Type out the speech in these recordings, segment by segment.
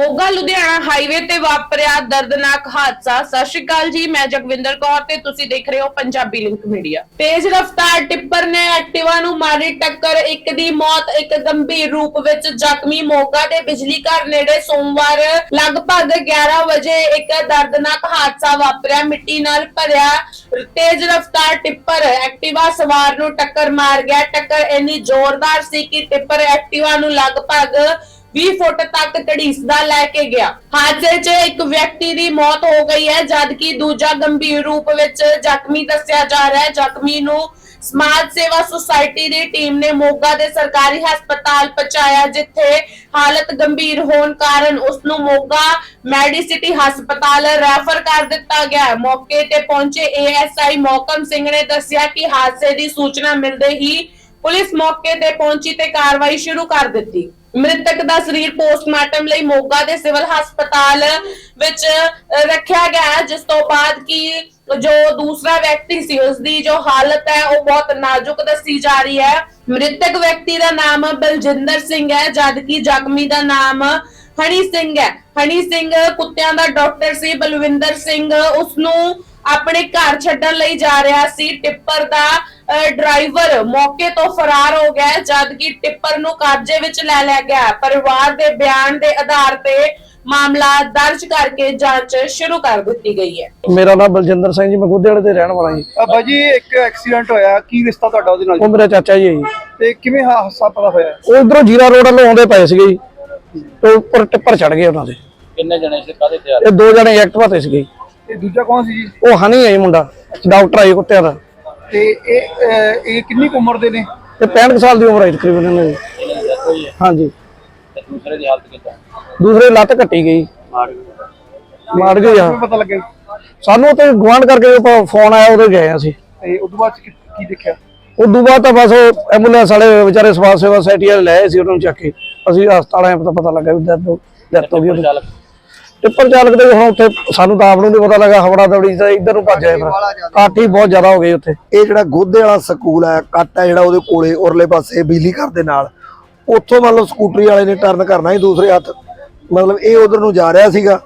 Moga, Ludhiana highway ਤੇ ਵਾਪਰਿਆ ਦਰਦਨਾਕ ਹਾਦਸਾ। ਸਤਿ ਸ਼੍ਰੀ ਅਕਾਲ ਜੀ, ਮੈਂ ਜਗਵਿੰਦਰ ਕੌਰ ਤੇ ਤੁਸੀਂ ਦੇਖ ਰਹੇ ਹੋ ਪੰਜਾਬੀ ਲਿੰਕ ਮੀਡੀਆ। ਤੇਜ਼ ਰਫ਼ਤਾਰ ਟਿੱਪਰ ਨੇ ਐਕਟਿਵਾ ਨੂੰ ਮਾਰੀ ਟੱਕਰ। ਇੱਕ ਦੀ ਮੌਤ ਇੱਕ ਗੰਭੀਰ ਰੂਪ ਵਿੱਚ ਜ਼ਖਮੀ। ਮੋਗਾ ਦੇ ਬਿਜਲੀ ਘਰ ਨੇੜੇ ਸੋਮਵਾਰ ਲਗਭਗ 11 ਵਜੇ ਇੱਕ ਦਰਦਨਾਕ ਹਾਦਸਾ ਵਾਪਰਿਆ। ਮਿੱਟੀ ਨਾਲ ਭਰਿਆ ਤੇਜ਼ ਰਫ਼ਤਾਰ ਟਿੱਪਰ। ਐਕਟਿਵਾ ਸਵਾਰ ਨੂੰ ਟੱਕਰ ਮਾਰ ਗਿਆ। ਟੱਕਰ ਇੰਨੀ ਜ਼ੋਰਦਾਰ ਸੀ ਕਿ ਟਿੱਪਰ ਐਕਟਿਵਾ ਨੂੰ ਲਗਭਗ 20 ਫੁੱਟ ਤੱਕ ਘੜੀਸਦਾ ਲੈ ਕੇ ਗਿਆ। ਹਾਦਸੇ 'ਚ ਇੱਕ ਵਿਅਕਤੀ ਦੀ ਮੌਤ ਹੋ ਗਈ ਹੈ, ਜਦਕਿ ਦੂਜਾ ਗੰਭੀਰ ਰੂਪ ਵਿੱਚ ਜ਼ਖਮੀ ਦੱਸਿਆ ਜਾ ਰਿਹਾ ਹੈ। ਜ਼ਖਮੀ ਨੂੰ ਸਮਾਜ ਸੇਵਾ ਸੁਸਾਇਟੀ ਦੀ ਟੀਮ ਨੇ ਮੋਗਾ ਦੇ ਸਰਕਾਰੀ ਹਸਪਤਾਲ ਪਹੁੰਚਾਇਆ, ਜਿੱਥੇ ਹਾਲਤ ਗੰਭੀਰ ਹੋਣ ਕਾਰਨ ਉਸ ਨੂੰ ਮੋਗਾ ਮੈਡੀਸਿਟੀ ਹਸਪਤਾਲ ਰੈਫਰ ਕਰ ਦਿੱਤਾ ਗਿਆ ਮੌਕੇ ਤੇ ਪਹੁੰਚੇ ਏਐਸਆਈ ਮੌਕਮ ਸਿੰਘ ਨੇ ਦੱਸਿਆ ਕਿ ਹਾਦਸੇ ਦੀ ਸੂਚਨਾ ਮਿਲਦੇ ਹੀ ਪੁਲਿਸ ਮੌਕੇ ਤੇ ਪਹੁੰਚੀ ਤੇ ਕਾਰਵਾਈ ਸ਼ੁਰੂ ਕਰ ਦਿੱਤੀ। ਮ੍ਰਿਤਕ ਦਾ ਸਰੀਰ ਪੋਸਟਮਾਰਟਮ ਲਈ ਮੋਗਾ ਦੇ ਸਿਵਲ ਹਸਪਤਾਲ ਵਿੱਚ ਰੱਖਿਆ ਗਿਆ ਜਿਸ ਤੋਂ ਬਾਅਦ ਕਿ ਜੋ ਦੂਸਰਾ ਵਿਅਕਤੀ ਸੀ ਉਸ ਦੀ ਜੋ ਹਾਲਤ ਹੈ, ਉਹ ਬਹੁਤ ਨਾਜ਼ੁਕ ਦੱਸੀ ਜਾ ਰਹੀ ਹੈ। ਮ੍ਰਿਤਕ ਵਿਅਕਤੀ ਦਾ ਨਾਮ ਬਲਜਿੰਦਰ ਸਿੰਘ ਹੈ, ਜਦਕਿ ਜ਼ਖਮੀ ਦਾ ਨਾਮ ਹਣੀ ਸਿੰਘ ਹੈ। ਹਣੀ ਸਿੰਘ ਕੁੱਤਿਆਂ ਦਾ ਡਾਕਟਰ ਸੀ, ਬਲਵਿੰਦਰ ਸਿੰਘ। ਉਸ ਨੂੰ ਆਪਣੇ ਘਰ ਛੱਡਣ ਲਈ ਜਾ ਰਿਹਾ ਸੀ, ਟਿੱਪਰ ਦਾ ਡਰਾਈਵਰ ਮੌਕੇ ਤੋਂ ਫਰਾਰ ਹੋ ਗਿਆ ਹੈ, ਜਦਕਿ ਟਿੱਪਰ ਨੂੰ ਕਬਜ਼ੇ ਵਿੱਚ ਲੈ ਲਿਆ ਗਿਆ। ਪਰਿਵਾਰ ਦੇ ਬਿਆਨ ਦੇ ਆਧਾਰ ਤੇ ਮਾਮਲਾ ਦਰਜ ਕਰਕੇ ਜਾਂਚ ਸ਼ੁਰੂ ਕਰ ਦਿੱਤੀ ਗਈ ਹੈ। ਮੇਰਾ ਨਾਮ ਬਲਜਿੰਦਰ ਸਿੰਘ ਜੀ ਮੈਂ ਗੁੱਦੇ ਵਾਲੇ ਦੇ ਰਹਿਣ ਵਾਲਾ ਜੀ। ਆ ਬਾਜੀ ਇੱਕ ਐਕਸੀਡੈਂਟ ਹੋਇਆ ਕੀ ਰਿਸ਼ਤਾ ਤੁਹਾਡਾ ਉਹਦੇ ਨਾਲ? ਉਹ ਮੇਰਾ ਚਾਚਾ ਜੀ ਹੈ ਜੀ। ਤੇ ਕਿਵੇਂ ਹਾਦਸਾ ਪਤਾ ਹੋਇਆ? ਉਹ ਇਧਰੋਂ ਜੀਰਾ ਰੋਡ ਵੱਲੋਂ ਆਉਂਦੇ ਪਏ ਸੀਗੇ ਜੀ। ਤੇ ਉੱਪਰ ਟਿੱਪਰ ਚੜ ਗਏ ਉਹਨਾਂ ਦੇ। ਕਿੰਨੇ ਜਣੇ ਸੀ? ਕਾਦੇ ਤੇ ਆ ਇਹ ਦੋ ਜਣੇ ਐਕਟਿਵਾ ਤੇ ਸੀਗੇ ਜੀ। ਤੇ ਦੂਜਾ ਕੌਣ ਸੀ ਜੀ? ਉਹ ਹਨੀ ਹੈ ਜੀ ਮੁੰਡਾ ਡਾਕਟਰ ਆਈ ਕੁੱਤਿਆਂ ਦਾ। ਤੇ ਇਹ ਅਹ, ਇਹ ਕਿੰਨੀ ਕੁ ਉਮਰ ਦੇ ਨੇ? ਤੇ 65 ਕੁ ਸਾਲ ਦੀ ਉਮਰ ਹੈ ਤਕਰੀਬਨ ਇਹਨਾਂ ਦੀ। ਇਹਨਾਂ ਦੀ death ਹੋਈ ਹੈ ਹਾਂਜੀ। ਤੇ ਦੂਸਰੇ ਦੀ ਹਾਲਤ ਕਿੱਦਾਂ? ਦੂਸਰੇ ਲੱਤ ਕੱਟੀ ਗਈ। ਮਾਰ ਮਾਰ ਗਈ ਆ ਕਿਵੇਂ ਪਤਾ ਲੱਗਿਆ ਸਾਨੂੰ ਤੇ ਗਵਾਂਢ ਕਰਕੇ ਜਦੋਂ ਫੋਨ ਆਇਆ ਉਹਦੇ ਗਏ ਅਸੀਂ। ਤੇ ਉਦੋਂ ਬਾਅਦ 'ਚ ਕੀ ਕੀ ਦੇਖਿਆ? ਉਦੋਂ ਬਾਅਦ ਤਾਂ ਬਸ ਉਹ ਐਂਬੂਲੈਂਸ ਵਾਲੇ ਵਿਚਾਰੇ ਸਮਾਜ ਸੇਵਾ ਸੋਸਾਇਟੀ ਵਾਲੇ ਲੈ ਆਏ ਸੀ ਉਹਨਾਂ ਨੂੰ ਚੱਕ ਕੇ। ਅਸੀਂ ਹਸਪਤਾਲ ਆਏ ਤਾਂ ਪਤਾ ਲੱਗਾ ਵੀ ਡੈਥ ਡੈਥ ਹੋ ਗਈ। ਉਹਦੀ ਚਾਲਕ ਟਿੱਪਰ ਚਾਲਕ ਦੇ ਹੁਣ ਉੱਥੇ ਸਾਨੂੰ ਤਾਂ ਆਪ ਨੂੰ ਨਹੀਂ ਪਤਾ ਲੱਗਾ ਹਵੜਾ ਦਵੜੀ ਤਾਂ ਇੱਧਰ ਨੂੰ ਭੱਜ ਆਏ ਫਿਰ ਕਾਠੀ ਬਹੁਤ ਜ਼ਿਆਦਾ ਹੋ ਗਈ ਉੱਥੇ। ਇਹ ਜਿਹੜਾ ਗੋਦੇ ਵਾਲਾ ਸਕੂਲ ਹੈ ਕੱਟ ਹੈ ਜਿਹੜਾ ਉਹਦੇ ਕੋਲੇ ਉਰਲੇ ਪਾਸੇ ਬਿਜਲੀ ਘਰ ਦੇ ਨਾਲ। ਉੱਥੋਂ ਮੰਨ ਲਓ ਸਕੂਟਰੀ ਵਾਲੇ ਨੇ ਟਰਨ ਕਰਨਾ ਸੀ ਦੂਸਰੇ ਹੱਥ। ਮਤਲਬ ਇਹ ਉਧਰ ਨੂੰ ਜਾ ਰਿਹਾ ਸੀਗਾ।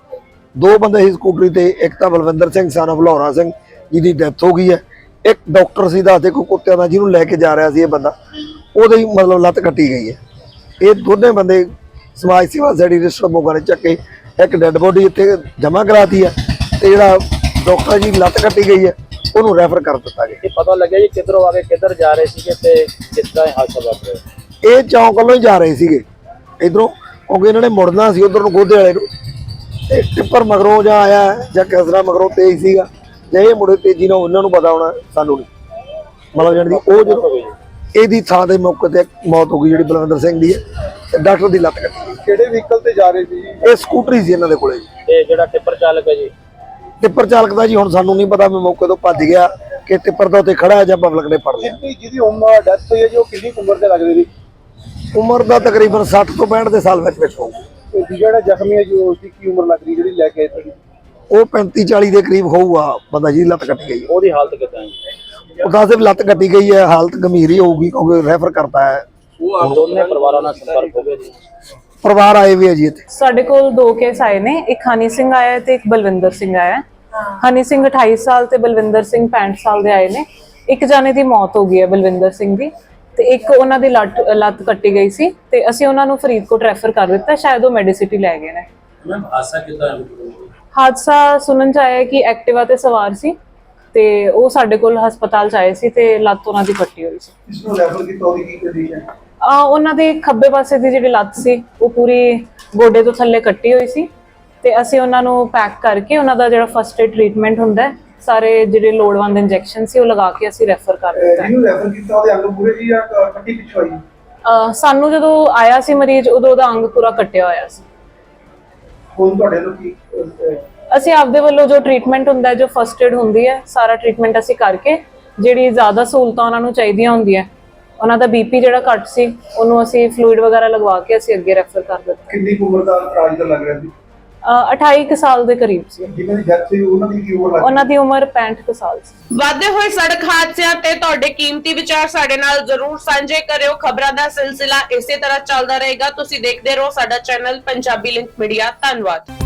ਦੋ ਬੰਦੇ ਸੀ ਸਕੂਟਰੀ ਤੇ ਇੱਕ ਤਾਂ ਬਲਵਿੰਦਰ ਸਿੰਘ son of ਲੌਰਾ ਸਿੰਘ ਜਿਹਦੀ ਡੈਥ ਹੋ ਗਈ ਹੈ। ਇੱਕ ਡਾਕਟਰ ਸੀ ਦੱਸਦੇ ਕੋਈ ਕੁੱਤਿਆਂ ਦਾ ਜਿਹਨੂੰ ਲੈ ਕੇ ਜਾ ਰਿਹਾ ਸੀ ਇਹ ਬੰਦਾ। ਉਹਦੇ ਹੀ ਮਤਲਬ ਲੱਤ ਕੱਟੀ ਗਈ ਹੈ। ਇਹ ਦੋਨੇ ਬੰਦੇ ਸਮਾਜ ਸੇਵਾ ਸੋਸਾਇਟੀ ਰਜਿਸਟਰ ਮੋਗਾ ਨੇ ਚੱਕੇ। ਇੱਕ ਡੈੱਡ ਬੋਡੀ ਇੱਥੇ ਜਮ੍ਹਾਂ ਕਰਾਤੀ ਹੈ ਤੇ ਜਿਹੜਾ ਡਾਕਟਰ ਜੀ ਲੱਤ ਕੱਟੀ ਗਈ ਹੈ ਉਹਨੂੰ ਰੈਫਰ ਕਰ ਦਿੱਤਾ ਗਿਆ। ਇਹ ਪਤਾ ਲੱਗਿਆ ਜੀ ਕਿੱਧਰੋਂ ਆ ਕੇ ਕਿੱਧਰ ਜਾ ਰਹੇ ਸੀਗੇ ਤੇ ਕਿਸ ਤਰ੍ਹਾਂ ਹਾਦਸਾ ਵਾਪਰਿਆ? ਇਹ ਚੌਂਕ ਵੱਲੋਂ ਹੀ ਜਾ ਰਹੇ ਸੀਗੇ। ਇਧਰੋਂ ਕਿਉਂਕਿ ਇਹਨਾਂ ਨੇ ਮੁੜਨਾ ਸੀ ਉਧਰ ਨੂੰ ਗੋਦੇ ਵਾਲੇ ਨੂੰ। ਤੇ ਟਿੱਪਰ ਮਗਰੋਂ ਜਾਂ ਆਇਆ ਜਾਂ ਕਿਸਰਾ ਮਗਰੋਂ ਤੇਜ਼ ਸੀਗਾ। ਜੇ ਇਹ ਮੁੜੇ ਤੇਜ਼ੀ ਨਾਲ ਉਹਨਾਂ ਨੂੰ ਪਤਾ ਹੋਣਾ ਸਾਨੂੰ ਨਹੀਂ। ਮਤਲਬ ਜਾਣੀ ਦੀ ਉਹ ਜਦੋਂ ਇਹਦੀ ਥਾਂ ਦੇ ਮੌਕੇ ਤੇ ਮੌਤ ਹੋ ਗਈ ਜਿਹੜੀ ਬਲਵਿੰਦਰ ਸਿੰਘ ਦੀ ਹੈ। ਡਾਕਟਰ ਦੀ ਲੱਤ ਕੱਟੀ। ਗਈ। ਕਿਹੜੇ ਵਹੀਕਲ ਤੇ ਜਾ ਰਹੇ ਸੀ? ਜੀ ਇਹ ਸਕੂਟਰੀ ਸੀ ਇਹਨਾਂ ਦੇ ਕੋਲੇ। ਜੀ ਤੇ ਜਿਹੜਾ ਟਿੱਪਰ ਚਾਲਕ ਹੈ ਜੀ? ਟਿੱਪਰ ਚਾਲਕ ਦਾ ਜੀ ਹੁਣ ਸਾਨੂੰ ਨਹੀਂ ਪਤਾ ਮੈਂ ਮੌਕੇ ਤੋਂ ਭੱਜ ਗਿਆ ਕਿ ਟਿੱਪਰ ਦਾ ਉੱਤੇ ਖੜਾ ਹੈ ਜਾਂ ਪਬਲਿਕ ਨੇ ਫੜ ਲਿਆ। ਜਿਹਦੀ ਜਿਹਦੀ ਉਮਰ ਡੈਥ ਹੋਈ ਹੈ ਜੀ ਉਹ ਕਿੰਨੀ ਕੁ ਉਮਰ ਦੇ ਲੱਗਦੇ ਜੀ? ਉਮਰ ਦਾ ਤਕਰੀਬਨ 60 ਤੋਂ 65 ਦੇ ਸਾਲ ਵਿੱਚ ਵਿੱਚ ਹੋਊ ਤੇ ਜਿਹੜਾ ਜ਼ਖਮੀ ਹੈ ਜੀ ਉਸ ਦੀ ਕੀ ਉਮਰ ਲੱਗ ਰਹੀ ਜਿਹੜੀ ਲੈ ਕੇ ਆਏ ਤੁਸੀਂ? ਉਹ 35 40 ਦੇ ਕਰੀਬ ਹੋਊਗਾ ਬੰਦਾ ਜੀ ਲੱਤ ਕੱਟੀ ਗਈ ਉਹਦੀ ਹਾਲਤ ਕਿੱਦਾਂ ਹੈ ਉਹ ਸਿਰਫ ਲੱਤ ਕੱਟੀ ਗਈ ਹੈ ਹਾਲਤ ਗੰਭੀਰ ਹੀ ਹੋਊਗੀ ਕਿਉਂਕਿ ਰੈਫਰ ਕਰਤਾ ਹੈ। ਉਹ ਦੋਨੇ ਪਰਿਵਾਰਾਂ ਨਾਲ ਸੰਪਰਕ ਹੋ ਗਿਆ ਜੀ। ਪਰਿਵਾਰ ਆਏ ਵੀ ਹੈ ਜੀ ਇੱਥੇ? ਸਾਡੇ ਕੋਲ ਦੋ ਕੇਸ ਆਏ ਨੇ। ਇੱਕ ਹਨੀ ਸਿੰਘ ਆਇਆ ਹੈ ਤੇ ਇੱਕ ਬਲਵਿੰਦਰ ਸਿੰਘ ਆਇਆ ਹੈ। ਹਨੀ ਸਿੰਘ 28 ਸਾਲ ਤੇ ਬਲਵਿੰਦਰ ਸਿੰਘ 65 ਸਾਲ ਦੇ ਆਏ ਨੇ। ਇੱਕ ਜਾਨੇ ਦੀ ਮੌਤ ਹੋ ਗਈ ਹੈ ਬਲਵਿੰਦਰ ਸਿੰਘ ਦੀ। ਤੇ ਇੱਕ ਉਹਨਾਂ ਦੀ ਲੱਤ ਲੱਤ ਕੱਟੀ ਗਈ ਸੀ ਤੇ ਅਸੀਂ ਉਹਨਾਂ ਨੂੰ ਫਰੀਦਕੋਟ ਰੈਫਰ ਕਰ ਦਿੱਤਾ। ਸ਼ਾਇਦ ਉਹ ਮੈਡੀਸਿਟੀ ਲੈ ਗਏ ਨੇ। ਮੈਮ ਹਾਦਸਾ ਕਿੱਦਾਂ ਹਾਦਸਾ ਸੁਣਨ ਚ ਆਇਆ ਕਿ ਐਕਟਿਵਾ ਤੇ ਸਵਾਰ ਸੀ। ਤੇ ਉਹ ਸਾਡੇ ਕੋਲ ਹਸਪਤਾਲ ਚ ਆਏ ਸੀ ਤੇ ਲੱਤ ਉਹਨਾਂ ਦੀ ਕੱਟੀ ਹੋਈ ਸੀ। ਇਸ ਨੂੰ ਰੈਫਰ ਕੀਤਾ ਉਹਦੀ ਕੀ ਕੰਡੀਸ਼ਨ ਹੈ ਆ ਉਹਨਾਂ ਦੇ ਖੱਬੇ ਪਾਸੇ ਦੀ ਜਿਹੜੀ ਲੱਤ ਸੀ ਉਹ ਪੂਰੀ ਗੋਡੇ ਤੋਂ ਥੱਲੇ ਕੱਟੀ ਹੋਈ ਸੀ ਤੇ ਅਸੀਂ ਉਹਨਾਂ ਨੂੰ ਪੈਕ ਕਰਕੇ ਉਹਨਾਂ ਦਾ ਜਿਹੜਾ ਫਸਟ ਏਡ ਟ੍ਰੀਟਮੈਂਟ ਹੁੰਦਾ ਸਾਰੇ ਜਿਹੜੇ ਲੋੜਵੰਦ ਇੰਜੈਕਸ਼ਨ ਸੀ ਉਹ ਲਗਾ ਕੇ ਅਸੀਂ ਰੈਫਰ ਕਰ ਦਿੱਤਾ ਹੈ। ਜਿਹਨੂੰ ਰੈਫਰ ਕੀਤਾ ਉਹਦੇ ਅੰਗ ਪੂਰੇ ਜੀ ਜਾਂ ਕੱਟੀ ਪਿੱਛੋਂ ਆਈ? ਸਾਨੂੰ ਜਦੋਂ ਆਇਆ ਸੀ ਮਰੀਜ਼ ਉਦੋਂ ਉਹਦਾ ਅੰਗ ਪੂਰਾ ਕੱਟਿਆ ਹੋਇਆ ਸੀ। ਹੁਣ ਤੁਹਾਡੇ ਨੂੰ ਕੀ ਅਸੀਂ ਆਪਦੇ ਵੱਲੋਂ ਜੋ ਟ੍ਰੀਟਮੈਂਟ ਹੁੰਦਾ ਹੈ ਜੋ ਫਸਟ ਏਡ ਹੁੰਦੀ ਹੈ ਸਾਰਾ ਟ੍ਰੀਟਮੈਂਟ ਅਸੀਂ ਕਰਕੇ ਜਿਹੜੀ ਜ਼ਿਆਦਾ ਸਹੂਲਤਾਂ ਉਹਨਾਂ ਨੂੰ ਚਾਹੀਦੀਆਂ ਹੁੰਦੀਆਂ ਉਹਨਾਂ ਦਾ ਬੀਪੀ ਜਿਹੜਾ ਘੱਟ ਸੀ ਉਹਨੂੰ ਅਸੀਂ ਫਲੂਇਡ ਵਗੈਰਾ ਲਗਵਾ ਕੇ ਅਸੀਂ ਅੱਗੇ ਰੈਫਰ ਕਰ ਦਿੱਤਾ। ਕਿੰਨੀ ਉਮਰ ਦਾ ਰਾਜ ਦਾ ਲੱਗ ਰਿਹਾ ਸੀ? ਅ, 28 ਕੁ ਸਾਲ ਦੇ ਕਰੀਬ ਸੀ। ਜਿਨ੍ਹਾਂ ਦੀ ਡੈਥ ਹੋਈ ਉਹਨਾਂ ਦੀ ਕੀ ਉਮਰ ਲੱਗਦੀ ਉਹਨਾਂ ਦੀ ਉਮਰ 65 ਕੁ ਸਾਲ ਸੀ। ਵਾਧੇ ਹੋਏ ਸੜਕ ਹਾਦਸਿਆਂ ਤੇ ਤੁਹਾਡੇ ਕੀਮਤੀ ਵਿਚਾਰ ਸਾਡੇ ਨਾਲ ਜ਼ਰੂਰ ਸਾਂਝੇ ਕਰਿਓ। ਖਬਰਾਂ ਦਾ ਸਿਲਸਿਲਾ ਇਸੇ ਤਰ੍ਹਾਂ ਚੱਲਦਾ ਰਹੇਗਾ। ਤੁਸੀਂ ਦੇਖਦੇ ਰਹੋ ਸਾਡਾ ਚੈਨਲ ਪੰਜਾਬੀ ਲਿੰਕ ਮੀਡੀਆ ਧੰਨਵਾਦ।